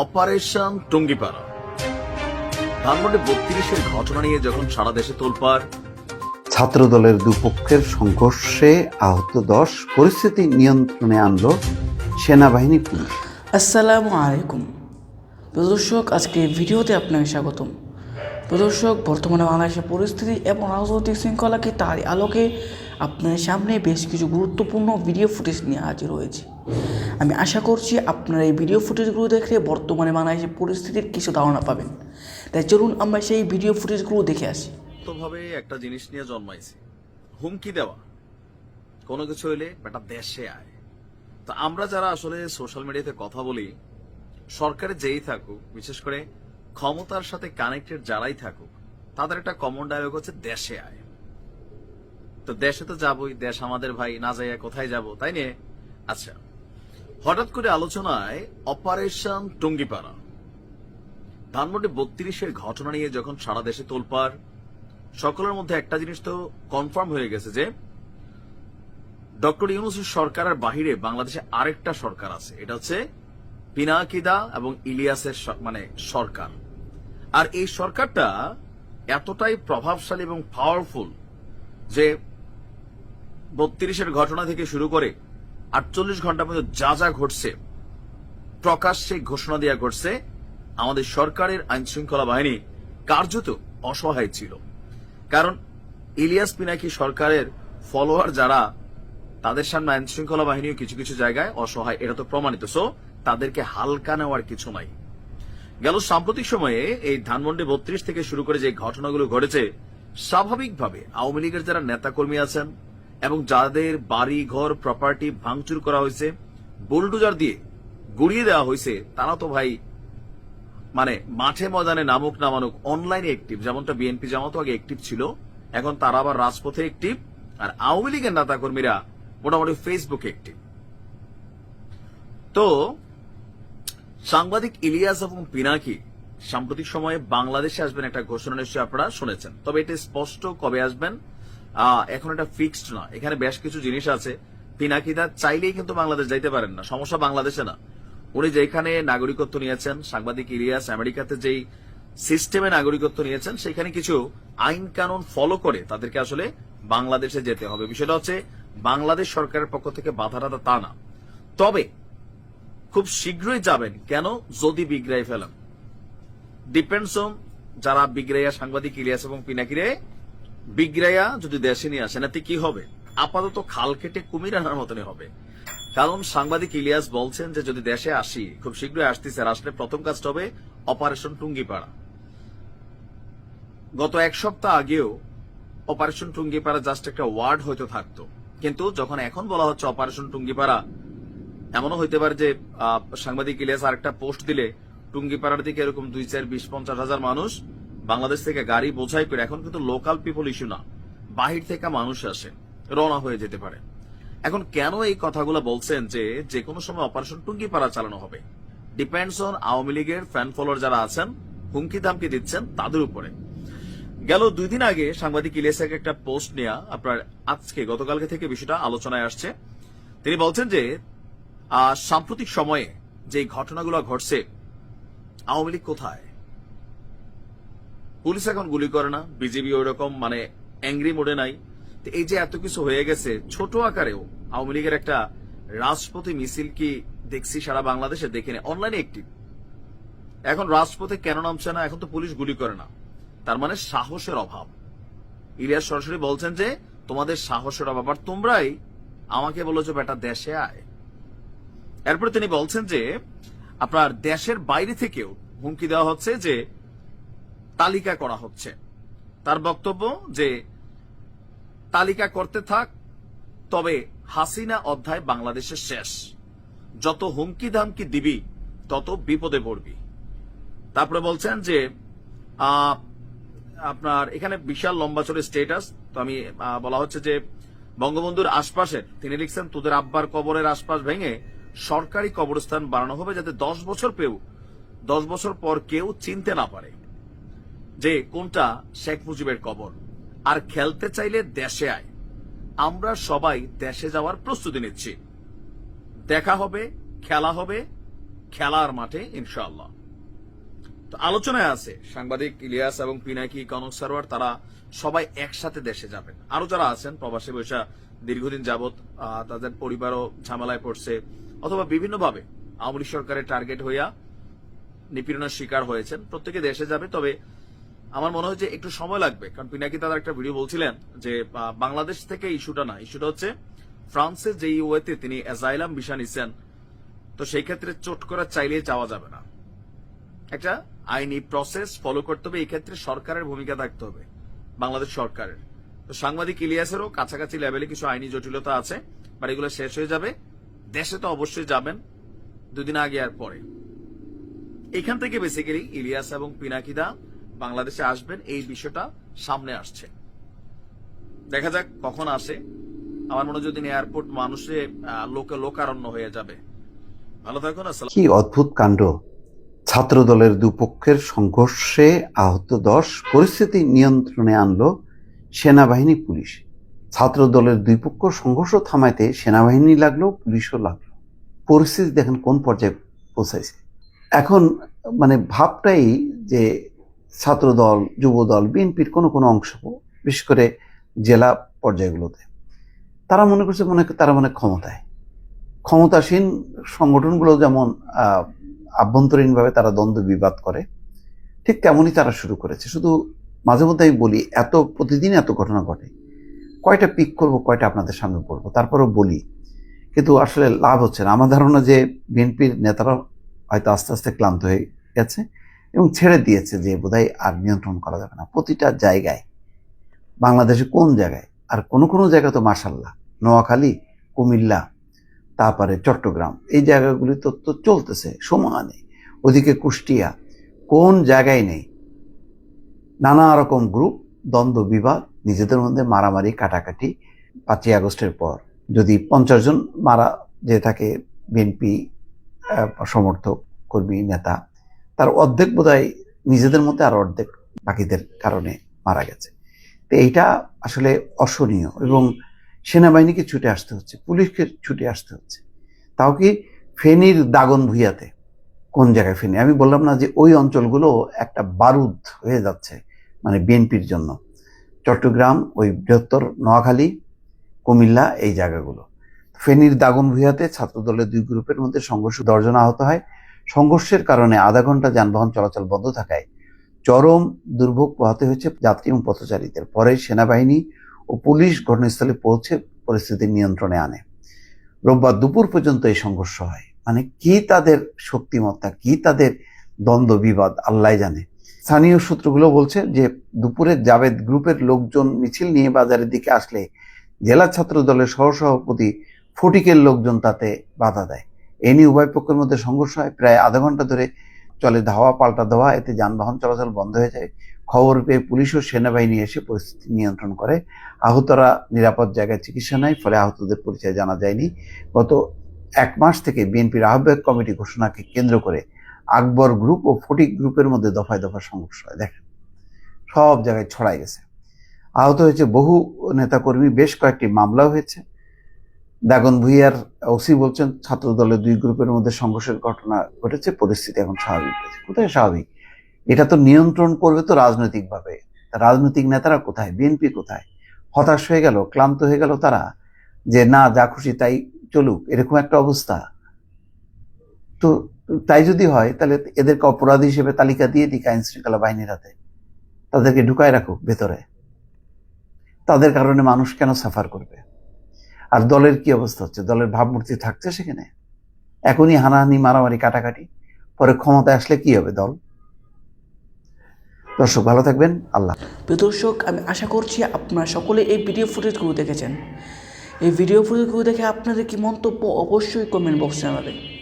Operation Tungipara. Dhanmondi বত্রিশের ঘটনা নিয়ে যখন সারা দেশে তোলপাড়। ছাত্রদলের দুপক্ষের সংঘর্ষে আহত দশ পরিস্থিতি নিয়ন্ত্রণে আনল সেনাবাহিনী পুলিশ। আসসালামু আলাইকুম। প্রদর্শক আজকে ভিডিওতে আপনাকে স্বাগতম। প্রদর্শক, বর্তমানে বাংলাদেশের পরিস্থিতি এবং রাজনৈতিক শৃঙ্খলাকে তার আলোকে আপনার সামনে বেশ কিছু গুরুত্বপূর্ণ ভিডিও ফুটেজ নিয়ে হাজির হয়েছে। আমি আশা করছি আপনারা এই ভিডিও ফুটেজগুলো দেখলে বর্তমানে বাংলাদেশের পরিস্থিতির কিছু ধারণা পাবেন। তাই চলুন আমরা সেই ভিডিও ফুটেজগুলো দেখে আসি। ভাবে একটা জিনিস নিয়ে জন্মাইছে। হুমকি দেওয়া। কোনো কিছু হইলে বেটা দেশে আয়। তো আমরা যারা আসলে সোশ্যাল মিডিয়াতে কথা বলি, সরকারে যেই থাকুক, বিশেষ করে ক্ষমতার সাথে কানেক্টেড যারাই থাকুক, তাদের একটা কমন ডায়লগ হচ্ছে দেশে আয়। তো দেশে তো যাবই, দেশ আমাদের ভাই, না যাইয়া কোথায় যাব, তাই নিয়ে? আচ্ছা হঠাৎ করে আলোচনায় অপারেশন টুঙ্গিপাড়া। ধানমন্ডি বত্রিশের ঘটনা নিয়ে যখন সারা দেশে তোলপাড়, সকলের মধ্যে একটা জিনিস তো কনফার্ম হয়ে গেছে যে, ডক্টর ইউনুসের সরকারের বাহিরে বাংলাদেশে আরেকটা সরকার আছে, এটা হচ্ছে পিনাকিদা এবং ইলিয়াসের মানে সরকার। আর এই সরকারটা এতটাই প্রভাবশালী এবং পাওয়ারফুল যে বত্রিশের ঘটনা থেকে শুরু করে আটচল্লিশ ঘণ্টা পর্যন্ত যা যা ঘটছে, প্রকাশ্যে ঘোষণা দেওয়া ঘটছে, আমাদের সরকারের আইন শৃঙ্খলা বাহিনী কার্যত অসহায় ছিল। কারণ ইলিয়াস পিনাকি সরকারের ফলোয়ার যারা, তাদের সামনে আইন শৃঙ্খলা বাহিনীও কিছু কিছু জায়গায় অসহায়, এটা তো প্রমাণিত। সো তাদেরকে হালকা নেওয়ার কিছু নাই। গেল সাম্প্রতিক সময়ে এই ধানমন্ডি বত্রিশ থেকে শুরু করে যে ঘটনাগুলো ঘটেছে, স্বাভাবিকভাবে আওয়ামী লীগের যারা নেতাকর্মী আছেন এবং যাদের বাড়ি, ঘর প্রপার্টি ভাঙচুর করা হয়েছে বুলডোজার দিয়ে গুড়িয়ে দেওয়া হয়েছে, তারা তো ভাই মানে মাঠে ময়দানে নামুক নামানুক অনলাইনে একটিভ যেমনটা বিএনপি জামাতো আগে একটিভ ছিল, এখন তারা আবার রাজপথে একটিভ আর আওয়ামী লীগের নেতাকর্মীরা মোটামুটি ফেসবুকে একটিভ তো সাংবাদিক ইলিয়াস এবং পিনাকি সাম্প্রতিক সময়ে বাংলাদেশে আসবেন একটা ঘোষণা নিশ্চয়ই আপনারা শুনেছেন। তবে এটা স্পষ্ট কবে আসবেন? এখন এটা ফিক্সড না এখানে বেশ কিছু জিনিস আছে। পিনাকিদা চাইলেই কিন্তু বাংলাদেশ যাইতে পারেন না। সমস্যা বাংলাদেশে না। উনি যেখানে নাগরিকত্ব নিয়েছেন, সাংবাদিক ইলিয়াস আমেরিকাতে যেই সিস্টেমে নাগরিকত্ব নিয়েছেন, সেখানে কিছু আইন কানুন ফলো করে তাদেরকে আসলে বাংলাদেশে যেতে হবে। বিষয়টা হচ্ছে, বাংলাদেশ সরকারের পক্ষ থেকে বাধা টাধা তা না। তবে খুব শীঘ্রই যাবেন। কেন? যদি বিগ্রাই ফেলেন। ডিপেন্ডস অন যারা বিগ্রাইয়া সাংবাদিক ইলিয়াস এবং পিনাকিরে বিগ্রাইয়া যদি দেশে নিয়ে আসেন, এতে কি হবে? আপাতত খাল কেটে কুমির আনার মতনই হবে। কারণ সাংবাদিক ইলিয়াস বলছেন যে, যদি দেশে আসি, খুব শীঘ্রই আসতেছে। আসলে প্রথম কাজটা হবে অপারেশন টুঙ্গিপাড়া। গত এক সপ্তাহ আগেও অপারেশন টুঙ্গিপাড়া জাস্ট একটা ওয়ার্ড হয়তো থাকতো। কিন্তু যখন এখন বলা হচ্ছে অপারেশন টুঙ্গিপাড়া এমনও হইতে পারে যে সাংবাদিক ইলিয়াস আরেকটা পোস্ট দিলে, টুঙ্গিপাড়ার দিকে এরকম দুই চার বিশ পঞ্চাশ হাজার মানুষ বাংলাদেশ থেকে গাড়ি বোঝাই করে, এখন কিন্তু লোকাল পিপল ইস্যু না, বাহির থেকে মানুষ আসে, রওনা হয়ে যেতে পারে। এখন কেন এই কথাগুলো বলছেন যে যে কোনো সময় অপারেশন টুঙ্গিপাড়া চালানো হবে? ডিপেন্ডস অন আওয়ামী লীগের ফ্যান ফলোয়ার যারা আছেন, হুমকি দামকি দিচ্ছেন তাদের উপরে। গেল দুই দিন আগে সাংবাদিক ইলিয়াসের একটা পোস্ট নেয়া, আপনার আজকে, গতকালকে থেকে বিষয়টা আলোচনায় আসছে। তিনি বলছেন যে সাম্প্রতিক সময়ে যে ঘটনাগুলো ঘটছে, আওয়ামী লীগ কোথায়? পুলিশ এখন গুলি করে না বিজেপি ওই রকম মানে অ্যাংরি মোডে নাই। তো এই যে এত কিছু হয়ে গেছে, ছোট আকারেও আওয়ামী লীগের একটা রাজপথে মিছিল কি দেখছি সারা বাংলাদেশে দেখে অনলাইনে একটি। এখন রাজপথে কেন নামছে না, এখন তো পুলিশ গুলি করে না। তার মানে সাহসের অভাব। ইলিয়াস সরাসরি বলছেন যে, তোমাদের সাহসের অভাব। আর তোমরাই আমাকে বলেছ, বেটা, দেশে আয়। এরপরে তিনি বলছেন যে, আপনার দেশের বাইরে থেকেও হুমকি দেওয়া হচ্ছে যে, তালিকা করা হচ্ছে। তার বক্তব্য যে, তালিকা করতে থাক, তবে হাসিনা অধ্যায় বাংলাদেশের শেষ। যত হুমকি ধামকি দিবি, তত বিপদে পড়বি। তারপরে বলছেন যে আপনার এখানে বিশাল লম্বা চলে স্টেটাস তো আমি বলা হচ্ছে যে, বঙ্গবন্ধুর আশপাশের তিনি লিখছেন, তোদের আব্বার কবরের আশপাশ ভেঙে সরকারি কবরস্থান বানানো হবে যাতে দশ বছর পেও দশ বছর পর কেউ চিনতে না পারে যে কোনটা শেখ মুজিবের কবর। আর খেলতে চাইলে দেশে আয়। আমরা সবাই দেশে যাওয়ার প্রস্তুতি নিচ্ছি। দেখা হবে, খেলা হবে, খেলার মাঠে, ইনশাআল্লাহ। তো আলোচনায় আছে, সাংবাদিক ইলিয়াস এবং পিনাকি কনক সারোয়ার, তারা সবাই একসাথে দেশে যাবেন। আরও যারা আছেন, প্রবাসী বৈশা দীর্ঘদিন যাবত তাদের পরিবারও ঝামেলায় পড়ছে। অথবা বিভিন্নভাবে আওয়ামী লীগ সরকারের টার্গেট হইয়া নিপীড়নের শিকার হয়েছেন। প্রত্যেকে দেশে যাবে, তবে আমার মনে হয় যে একটু সময় লাগবে। কারণ পিনাকি দাদা একটা ভিডিও বলছিলেন যে বাংলাদেশ থেকে ইস্যুটা না, ইস্যুটা হচ্ছে ফ্রান্সের যে ইউএতে তিনি অ্যাজাইলাম ভিসা নিছেন, তো সেই ক্ষেত্রে চোট করা চাইলে যাওয়া যাবে না। একটা আইনি প্রসেস ফলো করতে হবে, এই ক্ষেত্রে সরকারের ভূমিকা থাকতে হবে, বাংলাদেশ সরকারের। তো সাংবাদিক ইলিয়াসেরও কাছাকাছি লেভেলে কিছু আইনি জটিলতা আছে বাট এগুলো শেষ হয়ে যাবে। দেশে তো অবশ্যই যাবেন, দুদিন আগে আর পরে। এখান থেকে বেসিক্যালি ইলিয়াস এবং পিনাকিদা বাংলাদেশে আসবেন, এই বিষয়টা সামনে আসছে। দেখা যাক কখন আসে। আমার মনে যদি এয়ারপোর্ট মানুষে লোকে লোকারণ্য হয়ে যাবে। ভালো থাকুন কি অদ্ভুত কাণ্ড। ছাত্র দলের দুপক্ষের সংঘর্ষে আহত দশ পরিস্থিতি নিয়ন্ত্রণে আনলো সেনাবাহিনী পুলিশ। ছাত্র দলের দুই পক্ষ সংঘর্ষ থামাইতে সেনাবাহিনী লাগল, পুলিশও লাগল। পরিস্থিতি দেখেন কোন পর্যায়ে পৌঁছাইছে। এখন মানে ভাবটাই যে ছাত্র দল যুব দল বিএনপির কোনো কোনো অংশ, বিশেষ করে জেলা পর্যায়গুলোতে, তারা মনে করছে মনে তারা মানে ক্ষমতায়। ক্ষমতাসীন সংগঠনগুলো যেমন আভ্যন্তরীণভাবে তারা দ্বন্দ্ব বিবাদ করে, ঠিক তেমনই তারা শুরু করেছে। শুধু মাঝে মধ্যে আমি বলি, এত প্রতিদিন এত ঘটনা ঘটে। কয়টা পিক করব, কয়টা আপনাদের সামনে পড়ব তারপরেও বলি। কিন্তু আসলে লাভ হচ্ছে না। আমার ধারণা যে বিএনপির নেতারা হয়তো আস্তে আস্তে ক্লান্ত হয়ে গেছে এবং ছেড়ে দিয়েছে যে বোধহয় আর নিয়ন্ত্রণ করা যাবে না। প্রতিটা জায়গায়, বাংলাদেশে কোন জায়গায়, আর কোনো কোনো জায়গায় তো মাসাল্লাহ নোয়াখালী, কুমিল্লা, তারপরে চট্টগ্রাম, এই জায়গাগুলি তো তো চলতেছে সমানে ওদিকে কুষ্টিয়া, কোন জায়গায় নেই? নানা রকম গ্রুপ দ্বন্দ্ব, বিবাদ নিজেদের মধ্যে মারামারি, কাটাকাটি পাঁচই আগস্টের পর। যদি পঞ্চাশ জন মারা যে থাকে বিএনপি সমর্থক, কর্মী, নেতা, তার অর্ধেক বোধহয় নিজেদের মধ্যে আর অর্ধেক বাকিদের কারণে মারা গেছে। তো এইটা আসলে অসহনীয় এবং সেনাবাহিনীকে ছুটে আসতে হচ্ছে, পুলিশকে ছুটে আসতে হচ্ছে। তাও কি ফেনীর দাগন ভুইয়াতে? কোন জায়গায় ফেনী? আমি বললাম না যে ওই অঞ্চলগুলো একটা বারুদ হয়ে যাচ্ছে মানে বিএনপির জন্য। চট্টগ্রাম, ওই বৃহত্তর নোয়াখালী, কুমিল্লা এই জায়গাগুলো। ফেনীর দাগন ভুইয়াতে ছাত্রদলের দুই গ্রুপের মধ্যে সংঘর্ষ দর্জন আহত হয়। সংঘর্ষের কারণে আধা ঘণ্টা যানবাহন চলাচল বন্ধ থাকায় চরম দুর্ভোগ পোহাতে হয়েছে যাত্রী এবং পথচারীদের। পরে সেনাবাহিনী ও পুলিশ ঘটনাস্থলে পৌঁছে পরিস্থিতি নিয়ন্ত্রণে আনে। রোববার দুপুর পর্যন্ত এই সংঘর্ষ হয়। মানে কি তাদের শক্তিমত্তা, কি তাদের দ্বন্দ্ব বিবাদ, আল্লাহ জানে। স্থানীয় সূত্রগুলো বলছে যে দুপুরে জাভেদ গ্রুপের লোকজন মিছিল নিয়ে বাজারের দিকে আসলে জেলা ছাত্র দলের সহসভাপতি ফটিকের লোকজন তাতে বাধা দেয়। এ নিয়ে উভয় পক্ষের মধ্যে সংঘর্ষ হয়। প্রায় আধা ঘণ্টা ধরে চলে ধাওয়া, পাল্টা দেওয়া এতে যানবাহন চলাচল বন্ধ হয়ে যায়। খবর পেয়ে পুলিশ ও সেনাবাহিনী এসে পরিস্থিতি নিয়ন্ত্রণ করে। আহতরা নিরাপদ জায়গায় চিকিৎসা নেয়, ফলে আহতদের পরিচয় জানা যায়নি। গত এক মাস থেকে বিএনপির আহ্বায়ক কমিটি ঘোষণাকে কেন্দ্র করে আকবর গ্রুপ ও ফটিক গ্রুপের মধ্যে দফায় দফায় সংঘর্ষ হয়, দেখেন। সব জায়গায় ছড়াই গেছে। আহত হয়েছে বহু নেতাকর্মী, বেশ কয়েকটি মামলাও হয়েছে। দাগন ভুইয়ার ওসি বলছেন ছাত্র দলের দুই গ্রুপের মধ্যে সংঘর্ষের ঘটনা ঘটেছে, পরিস্থিতি এখন স্বাভাবিক হয়েছে। কোথায় স্বাভাবিক? এটা তো নিয়ন্ত্রণ করবে তো রাজনৈতিকভাবে। রাজনৈতিক নেতারা কোথায়? বিএনপি কোথায়? হতাশ হয়ে গেল, ক্লান্ত হয়ে গেল তারা? যে না, যা খুশি তাই চলুক, এরকম একটা অবস্থা? তো তাই যদি হয়, তাহলে এদেরকে অপরাধী হিসেবে তালিকা দিয়ে দিক আইন শৃঙ্খলা বাহিনীর হাতে। তাদেরকে ঢুকায় রাখুক ভেতরে। তাদের কারণে মানুষ কেন সাফার করবে? আর দলের কি অবস্থা হচ্ছে? দলের ভাবমূর্তি থাকছে সেখানে? এখনই হানাহানি, মারামারি, কাটাকাটি, পরে ক্ষমতায় আসলে কি হবে দল? দর্শক, ভালো থাকবেন। আল্লাহ দর্শক, আমি আশা করছি আপনারা সকলে এই ভিডিও ফুটেজগুলো দেখেছেন। এই ভিডিও ফুটেজগুলো দেখে আপনাদের কি মন্তব্য অবশ্যই কমেন্ট বক্সে জানাবেন।